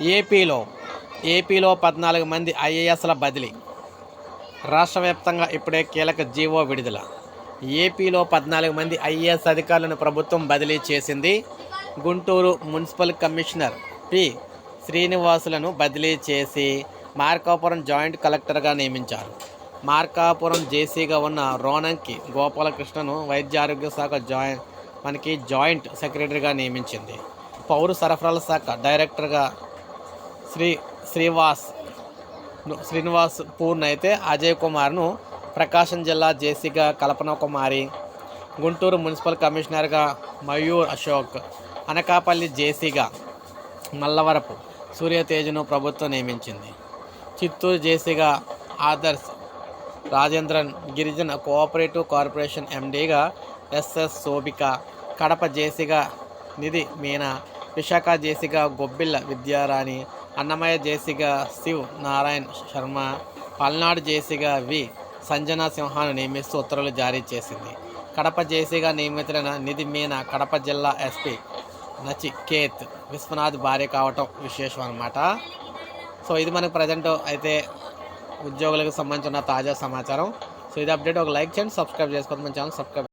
ఏపీలో ఏపీలో పద్నాలుగు మంది ఐఏఎస్ల బదిలీ. రాష్ట్ర వ్యాప్తంగా ఇప్పుడే కీలక జీవో విడుదల. ఏపీలో పద్నాలుగు మంది ఐఏఎస్ అధికారులను ప్రభుత్వం బదిలీ చేసింది. Guntur municipal commissioner P. శ్రీనివాసులను బదిలీ చేసి మార్కాపురం జాయింట్ కలెక్టర్గా నియమించారు. మార్కాపురం జేసీగా ఉన్న రోనంకి గోపాలకృష్ణను వైద్య ఆరోగ్య శాఖ జాయింట్ మనకి జాయింట్ సెక్రటరీగా నియమించింది. పౌర సరఫరాల శాఖ డైరెక్టర్గా శ్రీ శ్రీవాస్ శ్రీనివాస్ పూర్ణ అయితే అజయ్ కుమార్ను ప్రకాశం జిల్లా జేసీగా కల్పన కుమారి గుంటూరు మున్సిపల్ కమిషనర్గా మయూర్ అశోక్ అనకాపల్లి జేసీగా మల్లవరపు సూర్యతేజను ప్రభుత్వం నియమించింది. చిత్తూరు జేసీగా ఆదర్శ్ రాజేంద్రన్ గిరిజన కోఆపరేటివ్ కార్పొరేషన్ ఎండీగా ఎస్ఎస్ శోభిక కడప జేసీగా నిధి మీనా విశాఖ జేసీగా గొబ్బిళ్ళ విద్యారాణి అన్నమయ్య జేసీగా శివ్ నారాయణ్ శర్మ పల్నాడు జేసీగా వి. సంజనా సింహాను నియమిస్తూ ఉత్తర్వులు జారీ చేసింది. కడప జేసీగా నియమితులైన నిధి మీనా కడప జిల్లా ఎస్పీ నచికేత్ విశ్వనాథ్ భార్య కావటం విశేషం అనమాట సో ఇది మనకు ప్రజెంట్ అయితే ఉద్యోగులకు సంబంధించిన తాజా సమాచారం. సో ఇది అప్డేట్. ఒక లైక్ చేయండి సబ్స్క్రైబ్ చేసుకోండి మన ఛానల్ సబ్స్క్రైబ్